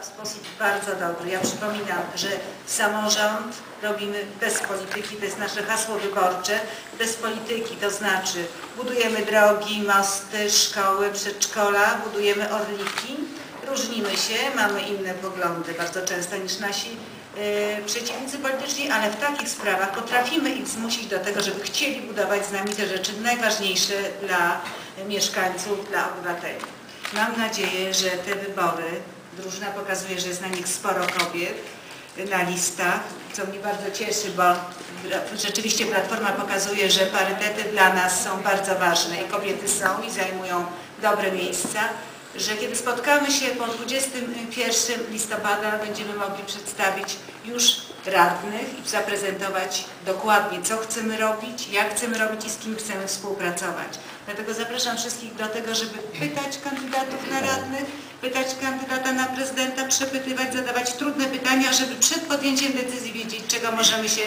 w sposób bardzo dobry. Ja przypominam, że samorząd robimy bez polityki, to jest nasze hasło wyborcze. Bez polityki to znaczy budujemy drogi, mosty, szkoły, przedszkola, budujemy orliki. Różnimy się, mamy inne poglądy bardzo często niż nasi e, przeciwnicy polityczni, ale w takich sprawach potrafimy ich zmusić do tego, żeby chcieli budować z nami te rzeczy najważniejsze dla mieszkańców, dla obywateli. Mam nadzieję, że te wybory, drużyna pokazuje, że jest na nich sporo kobiet na listach, co mnie bardzo cieszy, bo rzeczywiście Platforma pokazuje, że parytety dla nas są bardzo ważne i kobiety są i zajmują dobre miejsca, że kiedy spotkamy się po 21 listopada będziemy mogli przedstawić już radnych i zaprezentować dokładnie, co chcemy robić, jak chcemy robić i z kim chcemy współpracować. Dlatego zapraszam wszystkich do tego, żeby pytać kandydatów na radnych, pytać kandydata na prezydenta, przepytywać, zadawać trudne pytania, żeby przed podjęciem decyzji wiedzieć, czego możemy się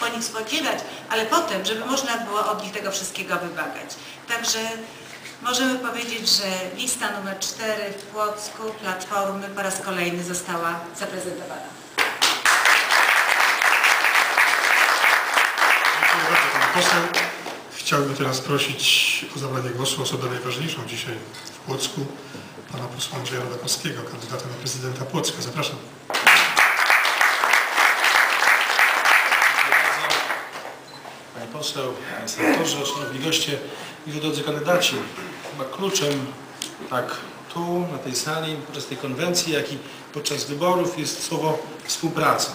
po nich spodziewać, ale potem, żeby można było od nich tego wszystkiego wymagać. Także możemy powiedzieć, że lista numer 4 w Płocku Platformy po raz kolejny została zaprezentowana. Dziękuję bardzo Pani Poseł. Chciałbym teraz prosić o zabranie głosu osobę najważniejszą dzisiaj w Płocku, Pana posła Andrzeja Rodakowskiego, kandydata na prezydenta Płocka. Zapraszam. Poseł, senatorze, szanowni goście i drodzy kandydaci. Chyba kluczem tak tu, na tej sali, podczas tej konwencji, jak i podczas wyborów jest słowo współpraca.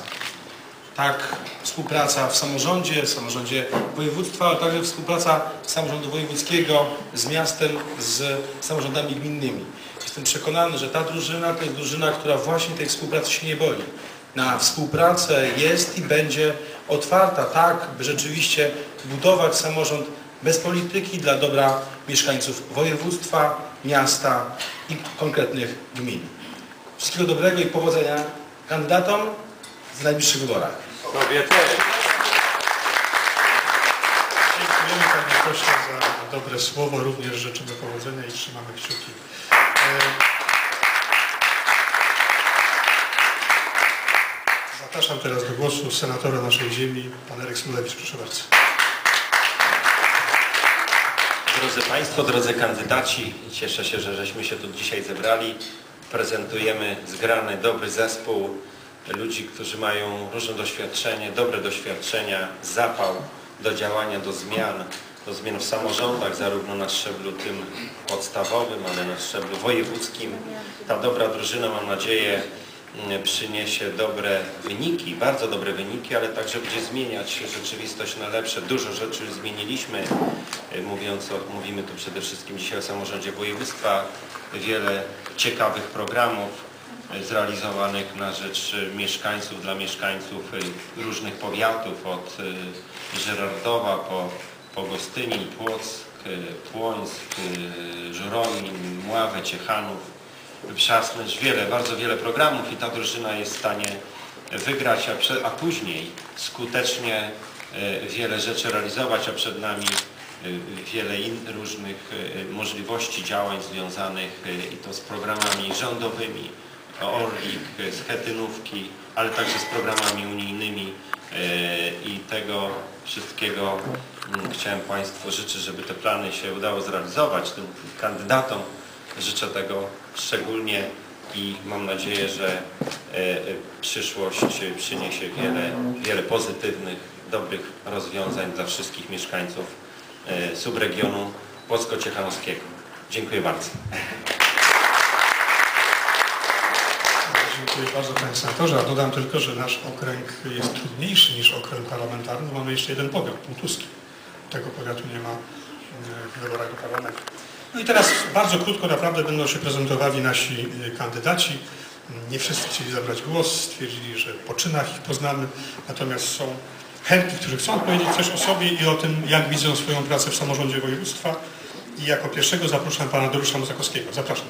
Tak, współpraca w samorządzie, w samorządzie województwa, ale także współpraca samorządu wojewódzkiego z miastem, z samorządami gminnymi. Jestem przekonany, że ta drużyna to jest drużyna, która właśnie tej współpracy się nie boi. Na współpracę jest i będzie otwarta tak, by rzeczywiście budować samorząd bez polityki dla dobra mieszkańców województwa, miasta i konkretnych gmin. Wszystkiego dobrego i powodzenia kandydatom w najbliższych wyborach. Dziękujemy Panie Pośle za dobre słowo. Również życzymy powodzenia i trzymamy kciuki. E, Zapraszam teraz do głosu senatora naszej ziemi, pan Erek Smulewicz. Proszę bardzo. Drodzy Państwo, drodzy kandydaci, cieszę się, że żeśmy się tu dzisiaj zebrali. Prezentujemy zgrany, dobry zespół ludzi, którzy mają różne doświadczenie, dobre doświadczenia, zapał do działania, do zmian, do zmian w samorządach, zarówno na szczeblu tym podstawowym, ale na szczeblu wojewódzkim. Ta dobra drużyna, mam nadzieję, przyniesie dobre wyniki, bardzo dobre wyniki, ale także będzie zmieniać rzeczywistość na lepsze. Dużo rzeczy już zmieniliśmy, y, mówiąc o, mówimy tu przede wszystkim dzisiaj o samorządzie województwa, wiele ciekawych programów y, zrealizowanych na rzecz mieszkańców, dla mieszkańców różnych powiatów, od Żyrardowa po, po Gostynin, Płock, Płońsk, Żuromin, Mławę, Ciechanów, wyprzasnąć wiele, bardzo wiele programów i ta drużyna jest w stanie wygrać, a, a później skutecznie e, wiele rzeczy realizować, a przed nami e, wiele różnych e, możliwości działań związanych i to z programami rządowymi, Orlik, z Chetynówki, ale także z programami unijnymi i tego wszystkiego mm, chciałem Państwu życzyć, żeby te plany się udało zrealizować tym kandydatom. Życzę tego szczególnie i mam nadzieję, że e, e, przyszłość przyniesie wiele, wiele pozytywnych, dobrych rozwiązań dla wszystkich mieszkańców e, subregionu Płocko-Ciechanowskiego. Dziękuję bardzo. Dziękuję bardzo Panie Senatorze. A dodam tylko, że nasz okręg jest trudniejszy niż okręg parlamentarny. Mamy jeszcze jeden powiat, półtuski. Tego powiatu nie ma w wyborach do parlamentu. No i teraz bardzo krótko naprawdę będą się prezentowali nasi e, kandydaci. Nie wszyscy chcieli zabrać głos, stwierdzili, że po czynach ich poznamy, natomiast są chętni, którzy chcą powiedzieć coś o sobie i o tym, jak widzą swoją pracę w samorządzie województwa. I jako pierwszego zapraszam pana Dariusza Muzakowskiego. Zapraszam.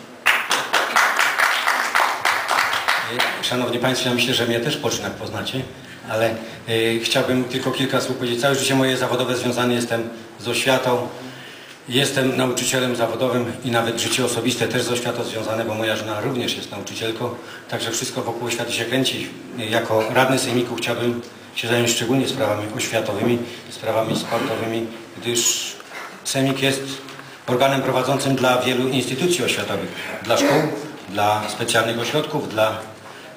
Szanowni Państwo, ja myślę, że mnie też po czynach poznacie, ale y, chciałbym tylko kilka słów powiedzieć. Całe życie moje zawodowe związane jestem z oświatą. Jestem nauczycielem zawodowym i nawet życie osobiste też z oświatą związane, bo moja żona również jest nauczycielką, także wszystko wokół oświaty się kręci. Jako radny sejmiku chciałbym się zająć szczególnie sprawami oświatowymi, sprawami sportowymi, gdyż sejmik jest organem prowadzącym dla wielu instytucji oświatowych, dla szkół, dla specjalnych ośrodków, dla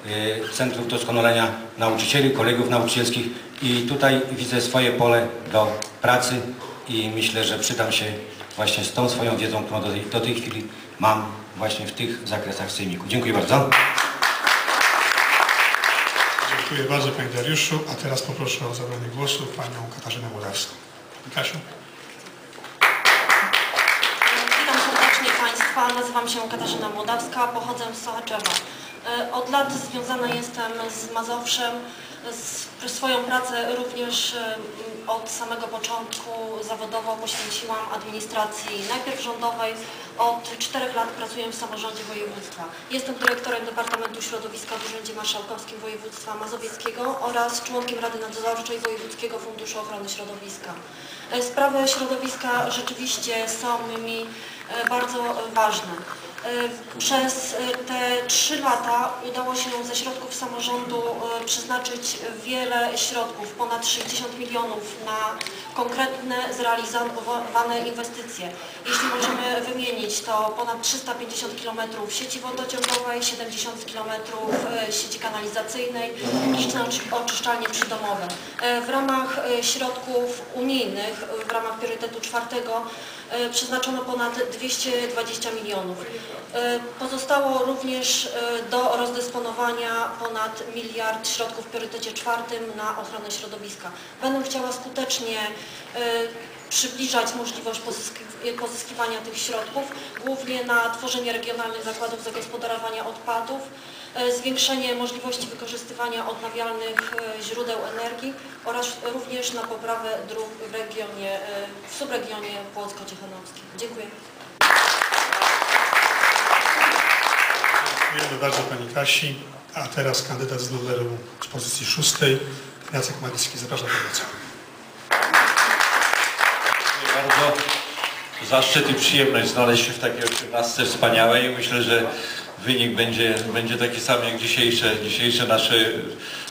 y, centrów doskonalenia nauczycieli, kolegów nauczycielskich i tutaj widzę swoje pole do pracy i myślę, że przydam się właśnie z tą swoją wiedzą, którą do tej, do tej chwili mam właśnie w tych zakresach w sejmiku. Dziękuję bardzo. Dziękuję bardzo Panie Dariuszu, a teraz poproszę o zabranie głosu Panią Katarzynę Młodawską. Kasiu? Witam serdecznie Państwa. Nazywam się Katarzyna Młodawska, pochodzę z Sochaczewa. E, Od lat związana jestem z Mazowszem. Swoją pracę również e, od samego początku zawodowo poświęciłam administracji najpierw rządowej. Od czterech lat pracuję w samorządzie województwa. Jestem dyrektorem Departamentu Środowiska w Urzędzie Marszałkowskim Województwa Mazowieckiego oraz członkiem Rady Nadzorczej Wojewódzkiego Funduszu Ochrony Środowiska. E, Sprawy środowiska rzeczywiście są mi bardzo ważne. E, Przez e, te trzy lata udało się ze środków samorządu e, przeznaczyć wiele środków, ponad 60 milionów na konkretne zrealizowane inwestycje. Jeśli możemy wymienić, to ponad 350 km sieci wodociągowej, 70 km sieci kanalizacyjnej, liczne oczy- oczyszczalnie przydomowe. W ramach środków unijnych, w ramach priorytetu czwartego przeznaczono ponad 220 milionów. E, Pozostało również e, do rozdysponowania ponad miliard środków w priorytecie czwartym na ochronę środowiska. Będę chciała skutecznie e, przybliżać możliwość pozyski- pozyskiwania tych środków, głównie na tworzenie regionalnych zakładów zagospodarowania odpadów, zwiększenie możliwości wykorzystywania odnawialnych źródeł energii oraz również na poprawę dróg w regionie, w subregionie Płocko-Ciechanowskim. Dziękuję. Dziękujemy bardzo Pani Kasi. A teraz kandydat z numeru z pozycji szóstej, Jacek Malicki. Zapraszam bardzo. Dziękuję bardzo. Zaszczyt i przyjemność znaleźć się w takiej osiemnastce wspaniałej. Myślę, że wynik będzie, będzie taki sam jak dzisiejsze, dzisiejsze nasze,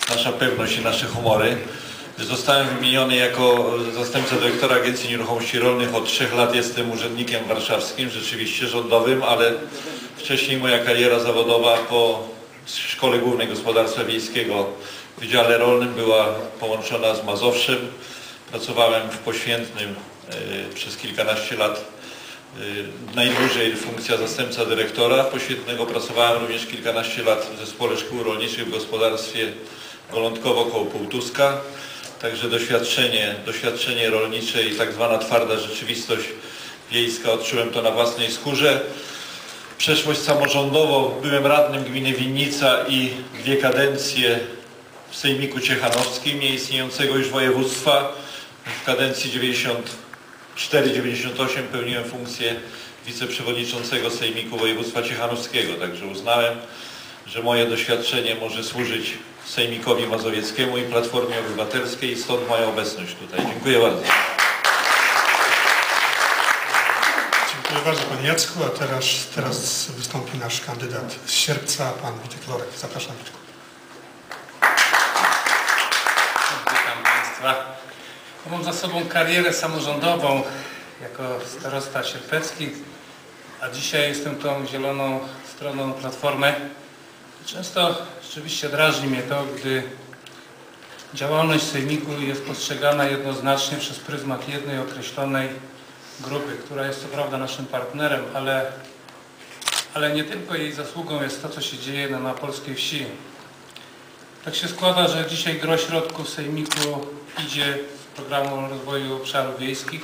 nasza pewność i nasze humory. Zostałem wymieniony jako zastępca dyrektora Agencji Nieruchomości Rolnych. Od trzech lat jestem urzędnikiem warszawskim, rzeczywiście rządowym, ale wcześniej moja kariera zawodowa po Szkole Głównej Gospodarstwa Wiejskiego w Wydziale Rolnym była połączona z Mazowszem. Pracowałem w Poświętnym e, przez kilkanaście lat. E, Najdłużej funkcja zastępca dyrektora Poświętnego. Pracowałem również kilkanaście lat w Zespole Szkół Rolniczych w gospodarstwie Golądkowo koło Półtuska. Także doświadczenie, doświadczenie rolnicze i tak zwana twarda rzeczywistość wiejska odczułem to na własnej skórze. Przeszłość samorządową, byłem radnym gminy Winnica i dwie kadencje w Sejmiku Ciechanowskim, nieistniejącego już województwa. W kadencji 94-98 pełniłem funkcję wiceprzewodniczącego Sejmiku Województwa Ciechanowskiego, także uznałem, że moje doświadczenie może służyć Sejmikowi Mazowieckiemu i Platformie Obywatelskiej, stąd moja obecność tutaj. Dziękuję bardzo. Dziękuję bardzo Panie Jacku, a teraz, teraz wystąpi nasz kandydat z Sierpca, Pan Witek Lorek. Zapraszam Witku. Witam Państwa. Ja Mam za sobą karierę samorządową jako starosta sierpecki, a dzisiaj jestem tą zieloną stroną Platformy. Często rzeczywiście drażni mnie to, gdy działalność Sejmiku jest postrzegana jednoznacznie przez pryzmat jednej określonej grupy, która jest co prawda naszym partnerem, ale, ale nie tylko jej zasługą jest to, co się dzieje na, na polskiej wsi. Tak się składa, że dzisiaj gro środków Sejmiku idzie z programu rozwoju obszarów wiejskich.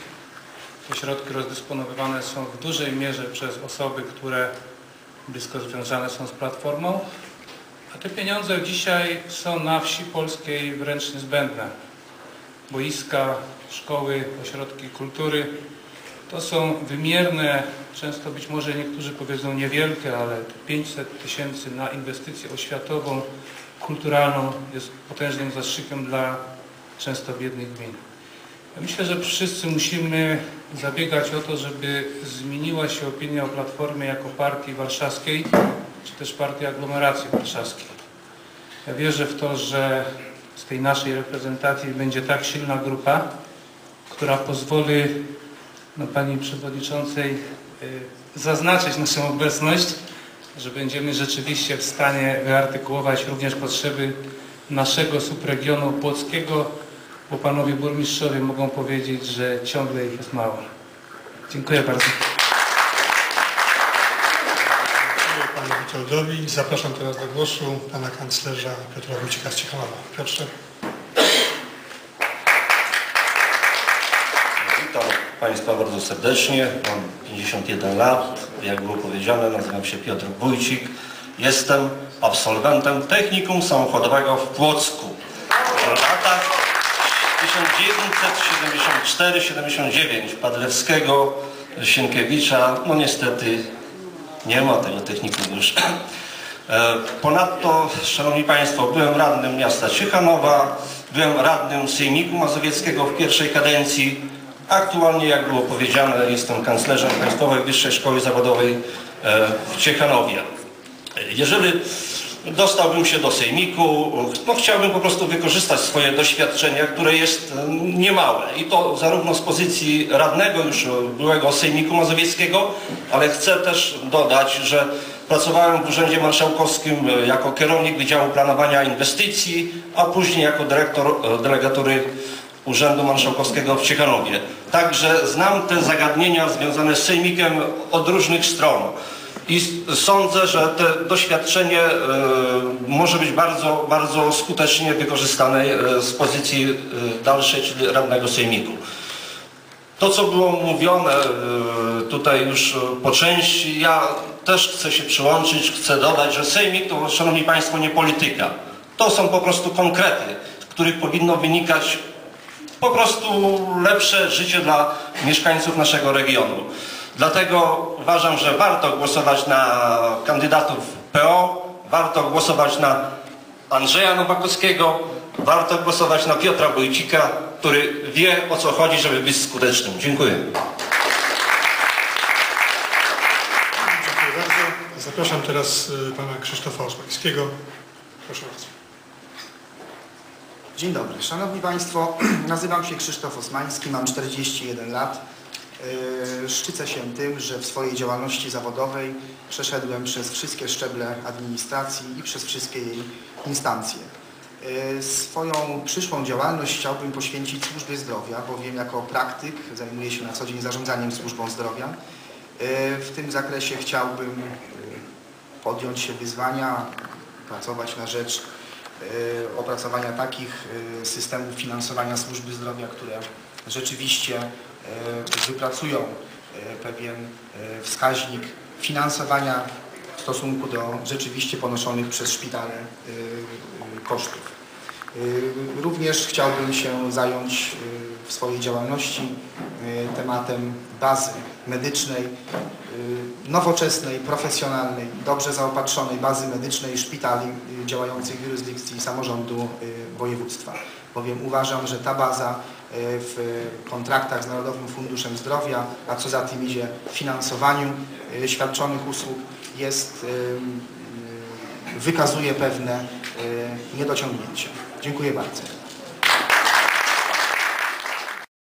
Te środki rozdysponowywane są w dużej mierze przez osoby, które blisko związane są z Platformą, a te pieniądze dzisiaj są na wsi polskiej wręcz niezbędne. Boiska, szkoły, ośrodki kultury to są wymierne, często być może niektórzy powiedzą niewielkie, ale 500 tysięcy na inwestycję oświatową, kulturalną jest potężnym zastrzykiem dla często biednych gmin. Ja Myślę, że wszyscy musimy zabiegać o to, żeby zmieniła się opinia o Platformie jako partii warszawskiej, czy też partii aglomeracji warszawskiej. Ja wierzę w to, że z tej naszej reprezentacji będzie tak silna grupa, która pozwoli no, Pani Przewodniczącej y, zaznaczyć naszą obecność, że będziemy rzeczywiście w stanie wyartykułować również potrzeby naszego subregionu płockiego, bo Panowie Burmistrzowie mogą powiedzieć, że ciągle ich jest mało. Dziękuję bardzo. Panu Witoldowi. Zapraszam teraz do głosu Pana Kanclerza Piotra Wójcika z Ciechanowa. Piotrze. Witam Państwa bardzo serdecznie. Mam 51 lat. Jak było powiedziane, nazywam się Piotr Wójcik. Jestem absolwentem Technikum Samochodowego w Płocku. W latach 1974-79 Padlewskiego, Sienkiewicza. No niestety nie ma tego technikum już. E, Ponadto, Szanowni Państwo, byłem radnym miasta Ciechanowa, byłem radnym Sejmiku Mazowieckiego w pierwszej kadencji. Aktualnie, jak było powiedziane, jestem kanclerzem Państwowej Wyższej Szkoły Zawodowej e, w Ciechanowie. Jeżeli dostałbym się do Sejmiku, no chciałbym po prostu wykorzystać swoje doświadczenie, które jest e, niemałe. I to zarówno z pozycji radnego już byłego Sejmiku Mazowieckiego, ale chcę też dodać, że pracowałem w Urzędzie Marszałkowskim e, jako kierownik Wydziału Planowania Inwestycji, a później jako dyrektor e, delegatury Urzędu Marszałkowskiego w Ciechanowie. Także znam te zagadnienia związane z Sejmikiem od różnych stron. I sądzę, że to doświadczenie e, może być bardzo, bardzo skutecznie wykorzystane e, z pozycji e, dalszej, czyli radnego Sejmiku. To, co było mówione tutaj już po części, ja też chcę się przyłączyć, chcę dodać, że Sejmik to, Szanowni Państwo, nie polityka. To są po prostu konkrety, z których powinno wynikać po prostu lepsze życie dla mieszkańców naszego regionu. Dlatego uważam, że warto głosować na kandydatów PO, warto głosować na Andrzeja Nowakowskiego, warto głosować na Piotra Wójcika, który wie o co chodzi, żeby być skutecznym. Dziękuję. Dziękuję bardzo. Zapraszam teraz y, Pana Krzysztofa Osmańskiego. Proszę bardzo. Dzień dobry. Szanowni Państwo, nazywam się Krzysztof Osmański, mam 41 lat. Yy, Szczycę się tym, że w swojej działalności zawodowej przeszedłem przez wszystkie szczeble administracji i przez wszystkie jej instancje. Yy, Swoją przyszłą działalność chciałbym poświęcić służbie zdrowia, bowiem jako praktyk zajmuję się na co dzień zarządzaniem służbą zdrowia. Yy, W tym zakresie chciałbym podjąć się wyzwania, pracować na rzecz e, opracowania takich e, systemów finansowania służby zdrowia, które rzeczywiście e, wypracują e, pewien e, wskaźnik finansowania w stosunku do rzeczywiście ponoszonych przez szpitale kosztów. Również chciałbym się zająć w swojej działalności tematem bazy medycznej, nowoczesnej, profesjonalnej, dobrze zaopatrzonej bazy medycznej szpitali działających w jurysdykcji samorządu województwa. Bowiem uważam, że ta baza w kontraktach z Narodowym Funduszem Zdrowia, a co za tym idzie finansowaniu e, świadczonych usług jest, e, wykazuje pewne niedociągnięcia. Dziękuję bardzo.